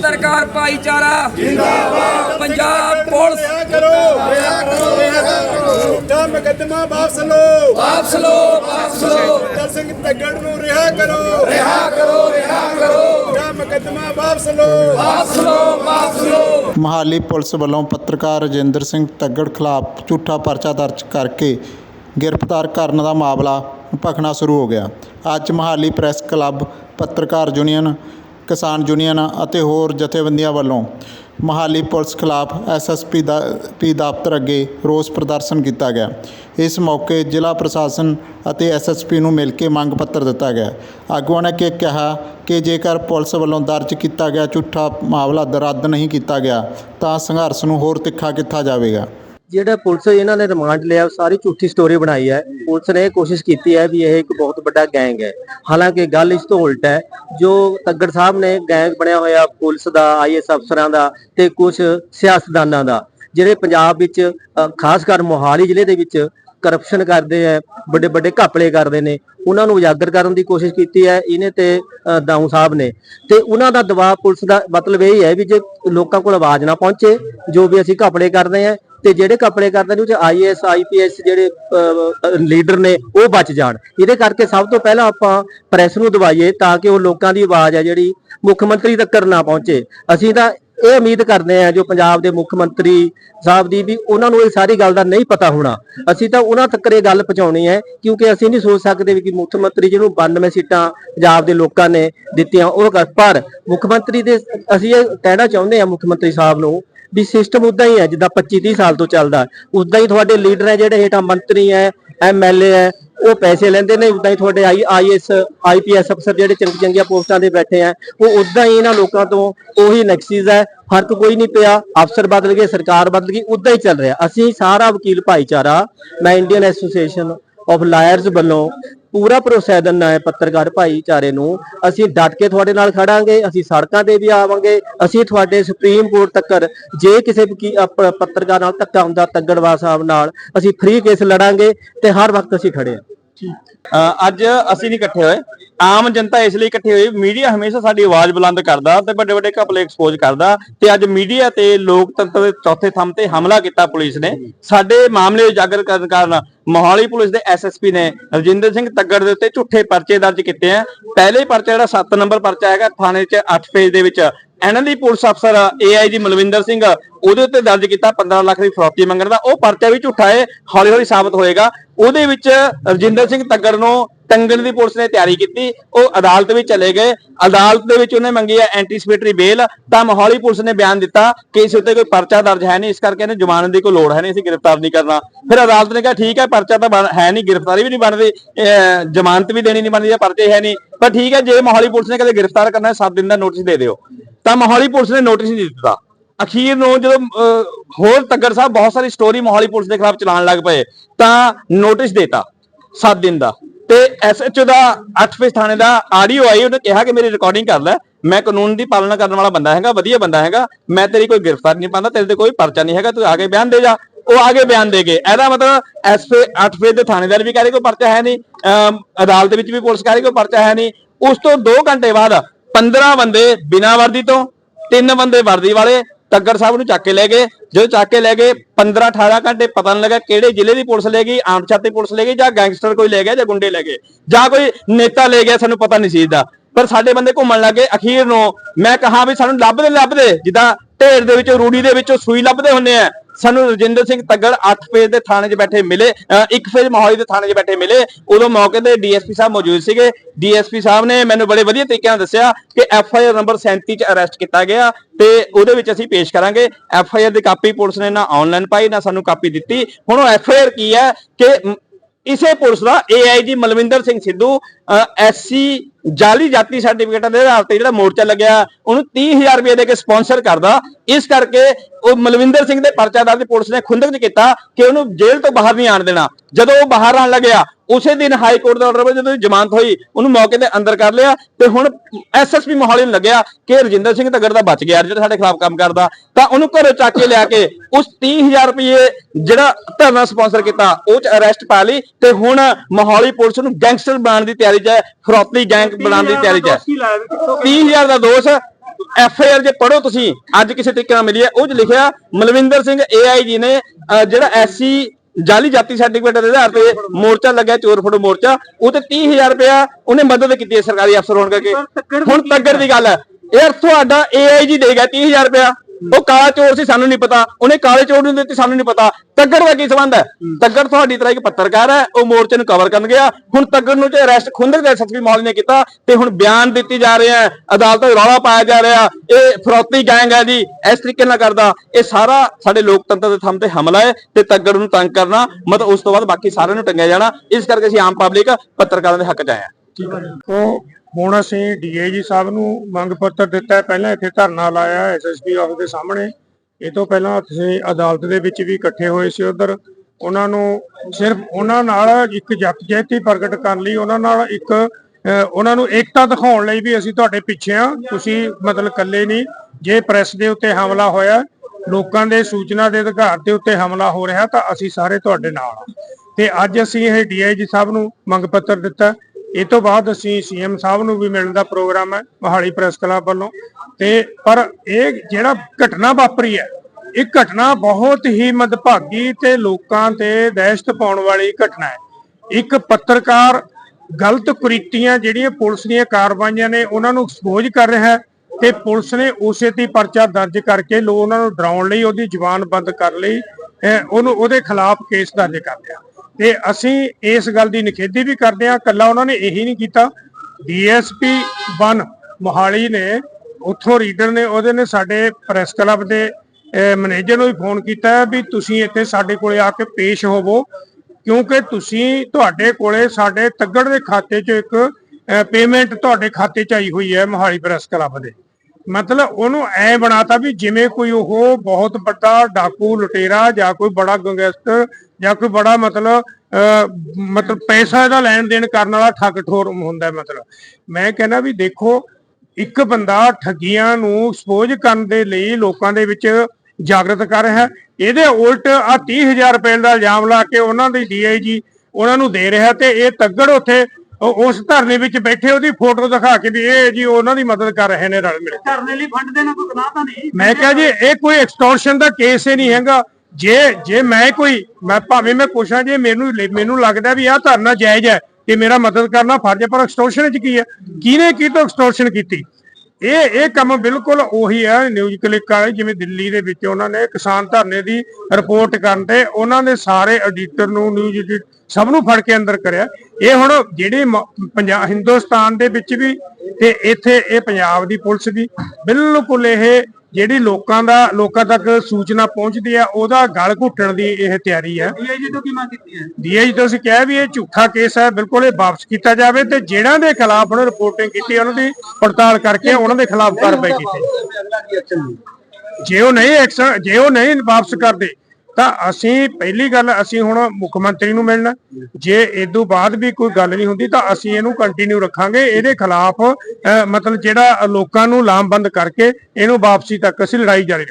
ਪੱਤਰਕਾਰ ਭਾਈਚਾਰਾ। ਜਿੰਦਾਬਾਦ ਪੰਜਾਬ ਪੁਲਿਸ। ਰਿਹਾ ਕਰੋ ਰਿਹਾ ਕਰੋ ਰਿਹਾ ਕਰੋ। ਦਾ ਮੁਕੱਦਮਾ ਵਾਪਸ ਲਓ। ਵਾਪਸ ਲੋ ਵਾਪਸ ਲੋ ਦਰ ਸਿੰਘ ਤੱਗੜ ਨੂੰ ਰਿਹਾ ਕਰੋ। ਰਿਹਾ ਕਰੋ ਰਿਹਾ ਕਰੋ। ਦਾ ਮੁਕੱਦਮਾ ਵਾਪਸ ਲਓ। ਵਾਪਸ ਲੋ ਵਾਪਸ ਲੋ ਮਹਾਲੀ ਪੁਲਿਸ ਵੱਲੋਂ ਪੱਤਰਕਾਰ ਰਜਿੰਦਰ ਸਿੰਘ ਤੱਗੜ ਖਿਲਾਫ ਝੂਠਾ ਪਰਚਾ ਦਰਜ ਕਰਕੇ ਗ੍ਰਿਫਤਾਰ ਕਰਨ ਦਾ ਮਾਮਲਾ ਭਖਣਾ ਸ਼ੁਰੂ ਹੋ ਗਿਆ। ਅੱਜ ਮਹਾਲੀ ਪ੍ਰੈਸ ਕਲੱਬ ਪੱਤਰਕਾਰ ਯੂਨੀਅਨ ਕਿਸਾਨ ਯੂਨੀਅਨ ਅਤੇ ਹੋਰ ਜਥੇਬੰਦੀਆਂ ਵੱਲੋਂ ਮਹਾਲੀ ਪੁਲਿਸ ਖਿਲਾਫ ਐਸਐਸਪੀ ਦਾ, ਪੀ ਦਫ਼ਤਰ ਅੱਗੇ ਰੋਸ ਪ੍ਰਦਰਸ਼ਨ ਕੀਤਾ ਗਿਆ। ਇਸ ਮੌਕੇ ਜ਼ਿਲ੍ਹਾ ਪ੍ਰਸ਼ਾਸਨ ਅਤੇ ਐਸਐਸਪੀ ਨੂੰ ਮਿਲ ਕੇ ਮੰਗ ਪੱਤਰ ਦਿੱਤਾ ਗਿਆ। ਆਗੂਆਂ ਨੇ ਕਿ ਕਿਹਾ ਕਿ ਜੇਕਰ ਪੁਲਿਸ ਵੱਲੋਂ ਦਰਜ ਕੀਤਾ ਗਿਆ ਝੂਠਾ ਮਾਮਲਾ ਰੱਦ ਨਹੀਂ ਕੀਤਾ ਗਿਆ, ਤਾਂ ਸੰਘਰਸ਼ ਨੂੰ ਹੋਰ ਤਿੱਖਾ ਕੀਤਾ ਜਾਵੇਗਾ। ਜਿਹੜਾ ਪੁਲਿਸ ਇਹਨਾਂ ਨੇ ਰਿਮਾਂਡ ਲਿਆ ਉਹ ਸਾਰੀ ਝੂਠੀ ਸਟੋਰੀ ਬਣਾਈ ਹੈ। ਪੁਲਿਸ ਨੇ ਇਹ ਕੋਸ਼ਿਸ਼ ਕੀਤੀ ਹੈ ਵੀ ਇਹ ਇੱਕ ਬਹੁਤ ਵੱਡਾ ਗੈਂਗ ਹੈ। ਹਾਲਾਂਕਿ ਗੱਲ ਇਸ ਤੋਂ ਉਲਟ ਹੈ, ਜੋ ਤੱਗੜ ਸਾਹਿਬ ਨੇ ਗੈਂਗ ਬਣਿਆ ਹੋਇਆ, ਪੁਲਿਸ ਦਾ ਆਈਐਸ ਅਫਸਰਾਂ ਦਾ ਤੇ ਕੁਝ ਸਿਆਸਤਦਾਨਾਂ ਦਾ, ਜਿਹੜੇ ਪੰਜਾਬ ਵਿੱਚ ਖਾਸ ਕਰ ਮੋਹਾਲੀ ਜ਼ਿਲ੍ਹੇ ਦੇ ਵਿੱਚ ਕਰਪਸ਼ਨ ਕਰਦੇ ਆ ਵੱਡੇ ਵੱਡੇ ਘਪਲੇ ਕਰਦੇ ਨੇ, ਉਹਨਾਂ ਨੂੰ ਉਜਾਗਰ ਕਰਨ ਦੀ ਕੋਸ਼ਿਸ਼ ਕੀਤੀ ਹੈ, ਇਹਨੇ ਤੇ ਦਾਊ ਸਾਹਿਬ ਨੇ। ਤੇ ਉਹਨਾਂ ਦਾ ਦਬਾਅ ਪੁਲਿਸ ਦਾ ਮਤਲਬ ਇਹ ਹੈ ਵੀ ਜੇ ਲੋਕਾਂ ਕੋਲ ਆਵਾਜ਼ ਨਾ ਪਹੁੰਚੇ, ਜੋ ਵੀ ਅਸੀਂ ਘਪਲੇ ਕਰਦੇ ਆ ਤੇ ਜਿਹੜੇ ਕਪੜੇ ਕਰਦੇ ਨੇ, ਉਹ ਚ ਆਈਐਸ ਆਈਪੀਐਸ ਜਿਹੜੇ ਲੀਡਰ ਨੇ, ਉਹ ਬਚ ਜਾਣ। ਇਹਦੇ ਕਰਕੇ ਸਭ ਤੋਂ ਪਹਿਲਾਂ ਆਪਾਂ ਪ੍ਰੈਸ ਨੂੰ ਦਵਾਈਏ ਤਾਂ ਕਿ ਉਹ ਲੋਕਾਂ ਦੀ ਆਵਾਜ਼ ਹੈ ਜਿਹੜੀ ਮੁੱਖ ਮੰਤਰੀ ਤੱਕ ਨਾ ਪਹੁੰਚੇ। ਅਸੀਂ ਤਾਂ ਇਹ ਉਮੀਦ ਕਰਦੇ ਆ ਜੋ ਪੰਜਾਬ ਦੇ ਮੁੱਖ ਮੰਤਰੀ ਸਾਹਿਬ ਦੀ ਵੀ ਉਹਨਾਂ ਨੂੰ ਇਹ ਸਾਰੀ ਗੱਲ ਦਾ ਨਹੀਂ ਪਤਾ ਹੋਣਾ। ਅਸੀਂ ਤਾਂ ਉਹਨਾਂ ਤੱਕ ਇਹ ਗੱਲ ਪਹੁੰਚਾਉਣੀ ਹੈ ਕਿਉਂਕਿ ਅਸੀਂ ਨਹੀਂ ਸੋਚ ਸਕਦੇ ਵੀ ਕਿ ਮੁੱਖ ਮੰਤਰੀ ਜਿਹਨੂੰ 92 ਸੀਟਾਂ ਪੰਜਾਬ ਦੇ ਲੋਕਾਂ ਨੇ ਦਿੱਤੀਆਂ, ਉਹ ਪਰ ਮੁੱਖ ਮੰਤਰੀ ਦੇ ਅਸੀਂ ਇਹ ਕਹਿਣਾ ਚਾਹੁੰਦੇ ਆ ਮੁੱਖ ਮੰਤਰੀ ਸਾਹਿਬ ਨੂੰ ਵੀ ਸਿਸਟਮ ਉਦਾਂ ਹੀ ਹੈ, ਜਿੱਦਾਂ 25 30 ਸਾਲ ਤੋਂ ਚੱਲਦਾ ਉਦਾਂ ਹੀ ਤੁਹਾਡੇ ਲੀਡਰ ਹੈ ਜਿਹੜੇ ਹੇਠਾਂ ਮੰਤਰੀ ਹੈ ਐਮਐਲਏ ਹੈ, ਉਹ ਪੈਸੇ ਲੈਂਦੇ ਨੇ, ਉਦਾਂ ਹੀ ਤੁਹਾਡੇ ਆਈ ਆਈਐਸ ਆਈਪੀਐਸ ਅਫਸਰ ਜਿਹੜੇ ਚੰਗੀ ਚੰਗੀਆਂ ਪੋਸਟਾਂ ਤੇ ਬੈਠੇ ਆ ਉਹ ਉਦਾਂ ਹੀ ਇਹਨਾਂ ਲੋਕਾਂ ਤੋਂ ਉਹੀ ਨਕਸੀਜ਼ ਹੈ। ਫ਼ਰਕ ਕੋਈ ਨਹੀਂ ਪਿਆ, ਅਫਸਰ ਬਦਲ ਗਏ, ਸਰਕਾਰ ਬਦਲ ਗਈ, ਉਦਾਂ ਹੀ ਚੱਲ ਰਿਹਾ। ਅਸੀਂ ਸਾਰਾ ਵਕੀਲ ਭਾਈਚਾਰਾ, ਮੈਂ ਇੰਡੀਅਨ ਐਸੋਸੀਏਸ਼ਨ ਆਫ ਲਾਇਰਸ ਵੱਲੋਂ ਪੂਰਾ ਭਰੋਸਾ ਦਿੰਦਾ ਹੈ ਪੱਤਰਕਾਰ ਭਾਈਚਾਰੇ ਨੂੰ। ਅਸੀਂ ਡਟ ਕੇ ਤੁਹਾਡੇ ਨਾਲ ਖੜਾਂਗੇ, ਅਸੀਂ ਸੜਕਾਂ ਤੇ ਵੀ ਆਵਾਂਗੇ, ਅਸੀਂ ਤੁਹਾਡੇ ਸੁਪਰੀਮ ਕੋਰਟ ਤੱਕ ਜੇ ਕਿਸੇ ਵਕੀ- ਪੱਤਰਕਾਰ ਨਾਲ ਧੱਕਾ ਹੁੰਦਾ ਤੱਗੜਵਾ ਸਾਹਿਬ ਨਾਲ, ਅਸੀਂ ਫ੍ਰੀ ਕੇਸ ਲੜਾਂਗੇ ਤੇ ਹਰ ਵਕਤ ਅਸੀਂ ਖੜੇ ਹਾਂ। ਅੱਜ ਅਸੀਂ ਨਹੀਂ ਇਕੱਠੇ ਹੋਏ। ਆਮ ਜਨਤਾ ਇਸ ਲਈ ਇਕੱਠੀ ਹੋਈ, ਮੀਡੀਆ ਹਮੇਸ਼ਾ ਸਾਡੀ ਆਵਾਜ਼ ਬੁਲੰਦ ਕਰਦਾ ਤੇ ਵੱਡੇ ਵੱਡੇ ਘਪਲੇ ਐਕਸਪੋਜ਼ ਕਰਦਾ ਤੇ ਅੱਜ ਮੀਡੀਆ ਤੇ ਲੋਕਤੰਤਰ ਦੇ ਚੌਥੇ ਥੰਮ ਤੇ ਹਮਲਾ ਕੀਤਾ ਪੁਲਿਸ ਨੇ। ਸਾਡੇ ਮਾਮਲੇ ਉਜਾਗਰ ਕਰਨ ਕਾਰਨ ਮੋਹਾਲੀ ਪੁਲਿਸ ਦੇ ਐਸਐਸਪੀ ਨੇ ਰਜਿੰਦਰ ਸਿੰਘ ਤੱਗੜ ਦੇ ਉੱਤੇ ਝੂਠੇ ਪਰਚੇ ਦਰਜ ਕੀਤੇ ਆ। ਪਹਿਲੇ ਪਰਚਾ ਜਿਹੜਾ 7 ਨੰਬਰ ਪਰਚਾ ਹੈਗਾ, ਥਾਣੇ 'ਚ 8 ਫੇਜ ਦੇ ਵਿੱਚ। ਇਹਨਾਂ ਦੀ ਪੁਲਿਸ ਅਫਸਰ ਏਆਈਜੀ ਮਲਵਿੰਦਰ ਸਿੰਘ, ਉਹਦੇ ਉੱਤੇ ਦਰਜ ਕੀਤਾ 15 ਲੱਖ ਦੀ ਫਰੋਤੀ ਮੰਗਣ ਦਾ। ਉਹ ਪਰਚਾ ਵੀ ਝੂਠਾ ਹੈ ਹੌਲੀ ਹੌਲੀ ਸਾਬਤ ਹੋਏਗਾ। ਉਹਦੇ ਵਿੱਚ ਰਜਿੰਦਰ ਸਿੰਘ ਤੱਗੜ ਨੂੰ ਟੰਗਣ ਦੀ ਪੁਲਿਸ ਨੇ ਤਿਆਰੀ ਕੀਤੀ। ਉਹ ਅਦਾਲਤ ਵਿੱਚ ਚਲੇ ਗਏ। ਅਦਾਲਤ ਦੇ ਵਿੱਚ ਉਹਨੇ ਮੰਗੀ ਹੈ ਐਂਟੀਸਪੇਟਰੀ ਬੇਲ ਤਾਂ ਮੋਹਾਲੀ ਪੁਲਿਸ ਨੇ ਬਿਆਨ ਦਿੱਤਾ ਕਿ ਇਸ ਉੱਤੇ ਕੋਈ ਪਰਚਾ ਦਰਜ ਹੈ ਨਹੀਂ। ਇਸ ਕਰਕੇ ਇਹਨੂੰ ਜ਼ਮਾਨਤ ਦੀ ਕੋਈ ਲੋੜ ਹੈ ਨਹੀਂ ਅਸੀਂ ਗ੍ਰਿਫਤਾਰ ਨਹੀਂ ਕਰਨਾ। ਫਿਰ ਅਦਾਲਤ ਨੇ ਕਿਹਾ, ਠੀਕ ਹੈ, ਪਰਚਾ ਤਾਂ ਬਣ- ਹੈ ਨਹੀਂ। ਗ੍ਰਿਫਤਾਰੀ ਵੀ ਨਹੀਂ ਬਣਦੀ ਅਹ ਜ਼ਮਾਨਤ ਵੀ ਦੇਣੀ ਨਹੀਂ ਬਣਦੀ ਜਾਂ ਪਰਚੇ ਹੈ ਨਹੀਂ। ਪਰ ਠੀਕ ਹੈ, ਜੇ ਮੋਹਾਲੀ ਪੁਲਿਸ ਨੇ ਕਦੇ ਗ੍ਰਿਫਤਾਰ ਕਰਨਾ ਹੈ 7 ਦਿਨ ਦਾ ਨੋਟਿਸ ਦੇ ਦਿਓ। ਤਾਂ ਮੋਹਾਲੀ ਪੁਲਿਸ ਨੇ ਨੋਟਿਸ ਨਹੀਂ ਦਿੱਤਾ। ਅਖੀਰ ਨੂੰ ਜਦੋਂ ਹੋਰ ਤੱਗੜ ਸਾਹਿਬ ਬਹੁਤ ਸਾਰੀ ਸਟੋਰੀ ਮੋਹਾਲੀ ਪੁਲਿਸ ਦੇ ਖਿਲਾਫ ਚਲਾਉਣ ਲੱਗ ਪਏ ਤਾਂ ਨੋਟਿਸ ਦੇਤਾ 7 ਦਿਨ ਦਾ। ਤੇ ਐਸਐਚਓ ਦਾ 8 ਫੇਸ ਥਾਣੇ ਦਾ ਆਡੀਓ ਆਈ ਉਹਨੇ ਕਿਹਾ ਕਿ ਮੇਰੀ ਰਿਕਾਰਡਿੰਗ ਕਰ ਲੈ। ਮੈਂ ਕਾਨੂੰਨ ਦੀ ਪਾਲਣਾ ਕਰਨ ਵਾਲਾ ਬੰਦਾ ਹੈਗਾ ਵਧੀਆ ਬੰਦਾ ਹੈਗਾ। ਮੈਂ ਤੇਰੀ ਕੋਈ ਗ੍ਰਿਫਤਾਰ ਨਹੀਂ ਪਾਉਂਦਾ ਤੇਰੇ ਤੇ ਕੋਈ ਪਰਚਾ ਨਹੀਂ ਹੈਗਾ ਤੂੰ ਆਗੇ ਬਿਆਨ ਦੇ ਜਾ। ਉਹ ਆਗੇ ਬਿਆਨ ਦੇ ਗਏ। ਇਹਦਾ ਮਤਲਬ ਐਸਪੀ 8 ਫੇਸ ਦੇ ਥਾਣੇਦਾਰ ਵੀ ਕਹੇ ਕੋਈ ਪਰਚਾ ਹੈ ਨਹੀਂ। ਅਮ, ਅਦਾਲਤ ਵਿੱਚ ਵੀ ਪੁਲਿਸ ਕਹੇ ਕੋਈ ਪਰਚਾ ਹੈ ਨਹੀਂ। ਉਸ ਤੋਂ 2 ਘੰਟੇ ਬਾਅਦ 15 ਬੰਦੇ ਬਿਨਾਂ ਵਰਦੀ ਤੋਂ, ਤਿੰਨ ਬੰਦੇ ਵਰਦੀ ਵਾਲੇ ਟੱਗਰ ਸਾਹਿਬ ਨੂੰ ਚੱਕ ਕੇ ਲੈ ਗਏ। ਜਦੋਂ ਚੱਕ ਕੇ ਲੈ ਗਏ 15 18 ਘੰਟੇ ਪਤਾ ਨਹੀਂ ਲੱਗਾ ਕਿਹੜੇ ਜ਼ਿਲ੍ਹੇ ਦੀ ਪੁਲਿਸ ਲੈ ਗਈ ਆਮਛਾਤੀ ਪੁਲਿਸ ਲੈ ਗਈ ਜਾਂ ਗੈਂਗਸਟਰ ਕੋਈ ਲੈ ਗਿਆ ਜਾਂ ਗੁੰਡੇ ਲੈ ਗਏ, ਜਾਂ ਕੋਈ ਨੇਤਾ ਲੈ ਗਿਆ ਸਾਨੂੰ ਪਤਾ ਨਹੀਂ ਸੀ ਇਹਦਾ। ਪਰ ਸਾਡੇ ਬੰਦੇ ਘੁੰਮਣ ਲੱਗੇ ਅਖੀਰ ਨੂੰ ਮੈਂ ਕਹਾ ਵੀ ਸਾਨੂੰ ਲੱਭਦੇ ਲੱਭਦੇ, ਜਿੱਦਾਂ ਢੇਰ ਦੇ ਵਿੱਚੋਂ, ਰੂੜੀ ਦੇ ਵਿੱਚੋਂ ਸੂਈ ਲੱਭਦੇ ਹੁੰਨੇ ਆ। ਸਾਨੂੰ ਰਜਿੰਦਰ ਸਿੰਘ ਤੱਗੜ 8 ਫੇਜ਼ ਦੇ ਥਾਣੇ 'ਚ ਬੈਠੇ ਮਿਲੇ ਅ, ਇੱਕ ਫੇਜ਼ ਮੋਹਾਲੀ ਦੇ ਥਾਣੇ 'ਚ ਬੈਠੇ ਮਿਲੇ। ਉਦੋਂ ਮੌਕੇ ਤੇ ਡੀਐਸਪੀ ਸਾਹਿਬ ਮੌਜੂਦ ਸੀਗੇ। ਡੀਐਸਪੀ ਸਾਹਿਬ ਨੇ ਮੈਨੂੰ ਬੜੇ ਵਧੀਆ ਤਰੀਕੇ ਨਾਲ ਦੱਸਿਆ ਕਿ ਐਫ ਆਈ ਆਰ ਨੰਬਰ 37 'ਚ ਅਰੈਸਟ ਕੀਤਾ ਗਿਆ ਤੇ ਉਹਦੇ ਵਿੱਚ ਅਸੀਂ ਪੇਸ਼ ਕਰਾਂਗੇ। ਐਫ ਆਈ ਆਰ ਦੀ ਕਾਪੀ ਪੁਲਿਸ ਨੇ ਨਾ ਆਨਲਾਈਨ ਪਾਈ ਨਾ ਸਾਨੂੰ ਕਾਪੀ ਦਿੱਤੀ। ਹੁਣ ਉਹ ਐਫ ਆਈ ਆਰ ਕੀ ਹੈ ਕਿ ਇਸੇ ਪੁਲਿਸ ਦਾ ਏਆਈਜੀ ਮਲਵਿੰਦਰ ਸਿੰਘ ਸਿੱਧੂ ਐਸਸੀ ਜਾਲੀ ਜਾਤੀ ਸਰਟੀਫਿਕੇਟਾਂ ਦੇ ਆਧਾਰ ਤੇ ਜਿਹੜਾ ਮੋਰਚਾ ਲੱਗਿਆ, ਉਹਨੂੰ 30000 ਰੁਪਏ ਦੇ ਕੇ ਸਪਾਂਸਰ ਕਰਦਾ। ਇਸ ਕਰਕੇ ਉਹ ਮਲਵਿੰਦਰ ਸਿੰਘ ਦੇ ਪਰਚਾ ਦਰਜ ਪੁਲਿਸ ਨੇ ਖੁੰਦਕ 'ਚ ਕੀਤਾ ਕਿ ਉਹਨੂੰ ਜੇਲ੍ਹ ਤੋਂ ਬਾਹਰ ਨਹੀਂ ਆਣ ਦੇਣਾ। ਜਦੋਂ ਉਹ ਬਾਹਰ ਆਣ ਲੱਗਿਆ ਉਸੇ ਦਿਨ ਹਾਈ ਕੋਰਟ ਦਾ ਆਰਡਰ ਜਦੋਂ ਜ਼ਮਾਨਤ ਹੋਈ, ਉਹਨੂੰ ਮੌਕੇ ਤੇ ਅੰਦਰ ਕਰ ਲਿਆ ਤੇ ਹੁਣ ਐਸਐਸਪੀ ਮੋਹਾਲੀ ਨੂੰ ਲੱਗਿਆ ਕਿ ਰਜਿੰਦਰ ਸਿੰਘ ਤੱਗੜ ਦਾ ਬਚ ਗਿਆ ਜਿਹੜਾ ਸਾਡੇ ਖਿਲਾਫ ਕੰਮ ਕਰਦਾ। ਤਾਂ ਉਹਨੂੰ ਘਰੋਂ ਚੱਕ ਕੇ ਲਿਆ ਕੇ ਉਸ 30000 ਰੁਪਏ ਜਿਹੜਾ ਧਰਨਾ ਸਪਾਂਸਰ ਕੀਤਾ, ਉਹ ਚ ਅਰੈਸਟ ਪਾ ਲਈ ਤੇ ਹੁਣ ਮੋਹਾਲੀ ਪੁਲਿਸ ਨੂੰ ਗੈਂਗਸਟਰ ਬਣਾਉਣ ਦੀ ਤਿਆਰੀ 'ਚ ਹੈ ਫਰੋਤੀ ਗੈਂਗ ਬਣਾਉਣ ਦੀ ਤਿਆਰੀ 'ਚ ਹੈ। 30000 ਦਾ ਦੋਸ਼ ਐਫ ਆਈ ਆਰ ਜੇ ਪੜੋ ਤੁਸੀਂ, ਅੱਜ ਕਿਸੇ ਤਰੀਕੇ ਨਾਲ ਮਿਲੀ ਹੈ। ਉਹ 'ਚ ਲਿਖਿਆ, ਮਲਵਿੰਦਰ ਸਿੰਘ ਏਆਈਜੀ ਨੇ ਜਿਹੜਾ ਐਸਸੀ ਜਾਲੀ ਜਾਤੀ ਸਰਟੀਫਿਕੇਟ ਦੇ ਆਧਾਰ ਤੇ ਮੋਰਚਾ ਲੱਗਿਆ ਚੋਰ ਫੜੋ ਮੋਰਚਾ ਉਹ ਤੇ 30000 ਰੁਪਇਆ ਉਹਨੇ ਮਦਦ ਕੀਤੀ ਹੈ ਸਰਕਾਰੀ ਅਫਸਰ ਹੋਣ ਕਰਕੇ। ਹੁਣ ਤੱਗੜ ਦੀ ਗੱਲ ਹੈ। ਯਾਰ ਤੁਹਾਡਾ ਏਆਈਜੀ ਦੇਗਾ 30000 ਰੁਪਇਆ। ਉਹ ਕਾਲਾ ਚੋਰ ਸੀ ਸਾਨੂੰ ਨਹੀਂ ਪਤਾ। ਉਹਨੇ ਕਾਲੇ ਚੋਰ ਨੂੰ ਦਿੱਤੀ ਸਾਨੂੰ ਨਹੀਂ ਪਤਾ। ਤੱਗੜ ਦਾ ਕੀ ਸੰਬੰਧ ਹੈ? ਤੱਗੜ ਤੁਹਾਡੀ ਤਰ੍ਹਾਂ ਇੱਕ ਪੱਤਰਕਾਰ ਹੈ। ਉਹ ਮੋਰਚੇ ਨੂੰ ਕਵਰ ਕਰਨ ਗਿਆ। ਹੁਣ ਤੱਗੜ ਨੂੰ ਜੇ ਅਰੈਸਟ ਖੁੰਦਰ ਦੇ ਐਸਐਸਪੀ ਮੌਲ ਨੇ ਕੀਤਾ ਤੇ ਹੁਣ ਬਿਆਨ ਦਿੱਤੀ ਜਾ ਰਹੇ ਹੈ। ਅਦਾਲਤ ਵਿੱਚ ਰੌਲਾ ਪਾਇਆ ਜਾ ਰਿਹਾ। ਇਹ ਫਰੋਤੀ ਗੈਂਗ ਹੈ ਜੀ। ਇਸ ਤਰੀਕੇ ਨਾਲ ਕਰਦਾ। ਇਹ ਸਾਰਾ ਸਾਡੇ ਲੋਕਤੰਤਰ ਦੇ ਥੰਮ ਤੇ ਹਮਲਾ ਹੈ ਤੇ ਤੱਗੜ ਨੂੰ ਤੰਗ ਕਰਨਾ ਮਤਲਬ ਉਸ ਤੋਂ ਬਾਅਦ ਬਾਕੀ ਸਾਰਿਆਂ ਨੂੰ ਟੰਗਿਆ ਜਾਣਾ। ਇਸ ਕਰਕੇ ਅਸੀਂ ਆਮ ਪਬਲਿਕ ਪੱਤਰਕਾਰਾਂ ਦੇ ਹੱਕ 'ਚ ਆਏ ਹਾਂ। ਤੋਂ ਹੁਣ ਅਸੀਂ ਡੀਏਜੀ ਸਾਹਿਬ ਨੂੰ ਮੰਗ ਪੱਤਰ ਦਿੱਤਾ ਹੈ। ਪਹਿਲਾਂ ਇੱਥੇ ਧਰਨਾ ਲਾਇਆ ਐਸਐਸਪੀ ਆਫਿਸ ਦੇ ਸਾਹਮਣੇ। ਇਹ ਤੋਂ ਪਹਿਲਾਂ ਅਸੀਂ ਅਦਾਲਤ ਦੇ ਵਿੱਚ ਵੀ ਇਕੱਠੇ ਹੋਏ ਸੀ ਉਧਰ। ਉਹਨਾਂ ਨੂੰ ਸਿਰਫ ਉਹਨਾਂ ਨਾਲ ਇੱਕ ਜਥੇਬੰਦੀ ਪ੍ਰਗਟ ਕਰਨ ਲਈ ਉਹਨਾਂ ਨਾਲ ਇੱਕ ਉਹਨਾਂ ਨੂੰ ਏਕਤਾ ਦਿਖਾਉਣ ਲਈ ਵੀ ਅਸੀਂ ਤੁਹਾਡੇ ਪਿੱਛੇ ਆ ਤੁਸੀਂ ਮਤਲਬ ਇਕੱਲੇ ਨਹੀਂ। ਜੇ ਪ੍ਰੈਸ ਦੇ ਉੱਤੇ ਹਮਲਾ ਹੋਇਆ, ਲੋਕਾਂ ਦੇ ਸੂਚਨਾ ਦੇ ਅਧਿਕਾਰ ਦੇ ਉੱਤੇ ਹਮਲਾ ਹੋ ਰਿਹਾ ਤਾਂ ਅਸੀਂ ਸਾਰੇ ਤੁਹਾਡੇ ਨਾਲ ਆ ਤੇ ਅੱਜ ਅਸੀਂ ਇਹ ਡੀਆਈਜੀ ਸਾਹਿਬ ਨੂੰ ਮੰਗ ਪੱਤਰ ਦਿੱਤਾ ਇਹ ਤੋਂ ਬਾਅਦ ਅਸੀਂ ਸੀਐਮ ਸਾਹਿਬ ਨੂੰ ਵੀ ਮਿਲਣ ਦਾ ਪ੍ਰੋਗਰਾਮ ਹੈ, ਮੋਹਾਲੀ ਪ੍ਰੈਸ ਕਲੱਬ ਵੱਲੋਂ। ਤੇ ਪਰ ਇਹ ਜਿਹੜਾ ਘਟਨਾ ਵਾਪਰੀ ਹੈ, ਇਹ ਘਟਨਾ ਬਹੁਤ ਹੀ ਮਦਭਾਗੀ ਤੇ ਲੋਕਾਂ ਤੇ ਦਹਿਸ਼ਤ ਪਾਉਣ ਵਾਲੀ ਘਟਨਾ ਹੈ। ਇੱਕ ਪੱਤਰਕਾਰ ਗਲਤ ਕੁਰੀਤੀਆਂ ਜਿਹੜੀਆਂ ਪੁਲਿਸ ਦੀਆਂ ਕਾਰਵਾਈਆਂ ਨੇ, ਉਹਨਾਂ ਨੂੰ ਐਕਸਪੋਜ਼ ਕਰ ਰਿਹਾ ਹੈ ਤੇ ਪੁਲਿਸ ਨੇ ਉਸੇ ਤੇ ਪਰਚਾ ਦਰਜ ਕਰਕੇ ਲੋ ਉਹਨਾਂ ਨੂੰ ਡਰਾਉਣ ਲਈ, ਉਹਦੀ ਜ਼ੁਬਾਨ ਬੰਦ ਕਰ ਲਈ ਉਹਨੂੰ, ਉਹਦੇ ਖਿਲਾਫ ਕੇਸ ਦਰਜ ਕਰ ਲਿਆ। ਤੇ ਅਸੀਂ ਇਸ ਗੱਲ ਦੀ ਨਿਖੇਧੀ ਵੀ ਕਰਦੇ ਹਾਂ ਕੱਲਾ ਉਹਨਾਂ ਨੇ ਇਹੀ ਨਹੀਂ ਕੀਤਾ। ਡੀਐਸਪੀ 1 ਮੋਹਾਲੀ ਨੇ, ਉੱਥੋਂ ਰੀਡਰ ਨੇ, ਉਹਦੇ ਨੇ ਸਾਡੇ ਪ੍ਰੈਸ ਕਲੱਬ ਦੇ ਮੈਨੇਜਰ ਨੂੰ ਵੀ ਫੋਨ ਕੀਤਾ ਵੀ ਤੁਸੀਂ ਇੱਥੇ ਸਾਡੇ ਕੋਲੇ ਆ ਕੇ ਪੇਸ਼ ਹੋਵੋ, ਕਿਉਂਕਿ ਤੁਸੀਂ ਤੁਹਾਡੇ ਕੋਲੇ ਸਾਡੇ ਤੱਗੜ ਦੇ ਖਾਤੇ 'ਚ ਇੱਕ ਪੇਮੈਂਟ ਤੁਹਾਡੇ ਖਾਤੇ 'ਚ ਆਈ ਹੋਈ ਹੈ ਮੋਹਾਲੀ ਪ੍ਰੈਸ ਕਲੱਬ ਦੇ। ਮਤਲਬ ਉਹਨੂੰ ਐ ਬਣਾਤਾ ਵੀ ਜਿਵੇਂ ਕੋਈ ਉਹ ਬਹੁਤ ਵੱਡਾ ਡਾਕੂ, ਲੁਟੇਰਾ ਜਾਂ ਕੋਈ ਬੜਾ ਗੈਂਗਸਟਰ ਜਾਂ ਕੋਈ ਬੜਾ ਮਤਲਬ ਮਤਲਬ ਪੈਸਾ ਦਾ ਲੈਣ ਦੇਣ ਕਰਨ ਵਾਲਾ ਠੱਗ ਠੋਰ ਹੁੰਦਾ ਮਤਲਬ। ਮੈਂ ਕਹਿੰਦਾ ਵੀ ਦੇਖੋ, ਇੱਕ ਬੰਦਾ ਠੱਗੀਆਂ ਨੂੰ ਐਕਸਪੋਜ਼ ਕਰਨ ਦੇ ਲਈ ਲੋਕਾਂ ਦੇ ਵਿੱਚ ਜਾਗਰਤ ਕਰ ਰਿਹਾ, ਇਹਦੇ ਉਲਟ ਆ 30000 ਰੁਪਏ ਦਾ ਇਲਜ਼ਾਮ ਲਾ ਕੇ ਉਹਨਾਂ ਦੀ ਡੀਆਈਜੀ ਉਹਨਾਂ ਨੂੰ ਦੇ ਰਿਹਾ ਤੇ ਇਹ ਤੱਗੜ ਉੱਥੇ ਉਸ ਧਰਨੇ ਵਿੱਚ ਬੈਠੇ ਉਹਦੀ ਫੋਟੋ ਦਿਖਾ ਕੇ ਵੀ ਇਹ ਜੀ ਉਹਨਾਂ ਦੀ ਮਦਦ ਕਰ ਰਹੇ ਨੇ ਰਲ ਮਿਲ ਕੇ। ਧਰਨੇ ਲਈ ਫੰਡ ਦੇਣਾ ਕੋਈ ਗੁਨਾਹ ਤਾਂ ਨਹੀਂ? ਮੈਂ ਕਿਹਾ ਜੀ ਇਹ ਕੋਈ ਐਕਸਟੋਰਸ਼ਨ ਦਾ ਕੇਸ ਹੀ ਨਹੀਂ ਹੈਗਾ। ਜੇ ਜੇ ਮੈਂ ਕੋਈ ਮੈਂ ਭਾਵੇਂ ਮੈਂ ਪੁੱਛਾਂ ਜੇ ਮੈਨੂੰ ਮੈਨੂੰ ਲੱਗਦਾ ਵੀ ਆਹ ਧਰਨਾ ਜਾਇਜ਼ ਹੈ ਤੇ ਮੇਰਾ ਮਦਦ ਕਰਨਾ ਫਰਜ਼ ਹੈ ਪਰ ਐਕਸਟੋਰਸ਼ਨ ਚ ਕੀ ਹੈ? ਕਿਹਨੇ ਕੀ ਤੋਂ ਐਕਸਟੋਰਸ਼ਨ ਕੀਤੀ? ਇਹ ਇਹ ਕੰਮ ਬਿਲਕੁਲ ਉਹੀ ਹੈ ਨਿਊਜ਼ ਕਲਿੱਕ ਵਾਲੇ, ਜਿਵੇਂ ਦਿੱਲੀ ਦੇ ਵਿੱਚ ਉਹਨਾਂ ਨੇ ਕਿਸਾਨ ਧਰਨੇ ਦੀ ਰਿਪੋਰਟ ਕਰਨ ਤੇ ਉਹਨਾਂ ਨੇ ਸਾਰੇ ਐਡੀਟਰ ਨੂੰ ਨਿਊਜ਼ ਐਡਿਟ ਸਭ ਨੂੰ ਫੜ ਕੇ ਅੰਦਰ ਕਰਿਆ। ਇਹ ਹੁਣ ਜਿਹੜੀ ਪੰਜਾਬ ਹਿੰਦੁਸਤਾਨ ਦੇ ਵਿੱਚ ਵੀ ਤੇ ਇੱਥੇ ਇਹ ਪੰਜਾਬ ਦੀ ਪੁਲਿਸ ਵੀ ਬਿਲਕੁਲ ਇਹ ਜਿਹੜੀ ਲੋਕਾਂ ਦਾ ਲੋਕਾਂ ਤੱਕ ਸੂਚਨਾ ਪਹੁੰਚਦੀ ਹੈ ਉਹਦਾ ਗਲ ਘੁੱਟਣ ਦੀ ਇਹ ਤਿਆਰੀ ਹੈ। ਡੀਆਈਜੀ ਤੋਂ ਕੀ ਮੰਗ ਕੀਤੀ ਹੈ? ਡੀਆਈਜੀ ਤੋਂ ਅਸੀਂ ਕਿਹਾ ਵੀ ਇਹ ਝੂਠਾ ਕੇਸ ਹੈ ਬਿਲਕੁਲ ਇਹ ਵਾਪਸ ਕੀਤਾ ਜਾਵੇ ਤੇ ਜਿਹੜਾਂ ਦੇ ਖਿਲਾਫ ਉਹਨੇ ਰਿਪੋਰਟਿੰਗ ਕੀਤੀ ਉਹਨਾਂ ਦੀ ਪੜਤਾਲ ਕਰਕੇ ਉਹਨਾਂ ਦੇ ਖਿਲਾਫ ਕਾਰਵਾਈ ਕੀਤੀ। ਜੇ ਉਹ ਨਹੀਂ ਐਕਸ਼ਨ ਜੇ ਉਹ ਨਹੀਂ ਵਾਪਸ ਕਰਦੇ ਤਾਂ ਅਸੀਂ ਪਹਿਲੀ ਗੱਲ ਅਸੀਂ ਹੁਣ ਮੁੱਖ ਮੰਤਰੀ ਨੂੰ ਮਿਲਣਾ। ਜੇ ਇਦੋਂ ਬਾਅਦ ਵੀ ਕੋਈ ਗੱਲ ਨਹੀਂ ਹੁੰਦੀ ਤਾਂ ਅਸੀਂ ਇਹਨੂੰ ਕੰਟੀਨਿਊ ਰੱਖਾਂਗੇ। ਇਹਦੇ ਖਿਲਾਫ ਅਹ, ਮਤਲਬ ਜਿਹੜਾ ਲੋਕਾਂ ਨੂੰ ਲਾਮਬੰਦ ਕਰਕੇ ਇਹਨੂੰ ਵਾਪਸੀ ਤੱਕ ਅਸੀਂ ਲੜਾਈ ਜਾਰੀ ਰੱਖਾਂਗੇ।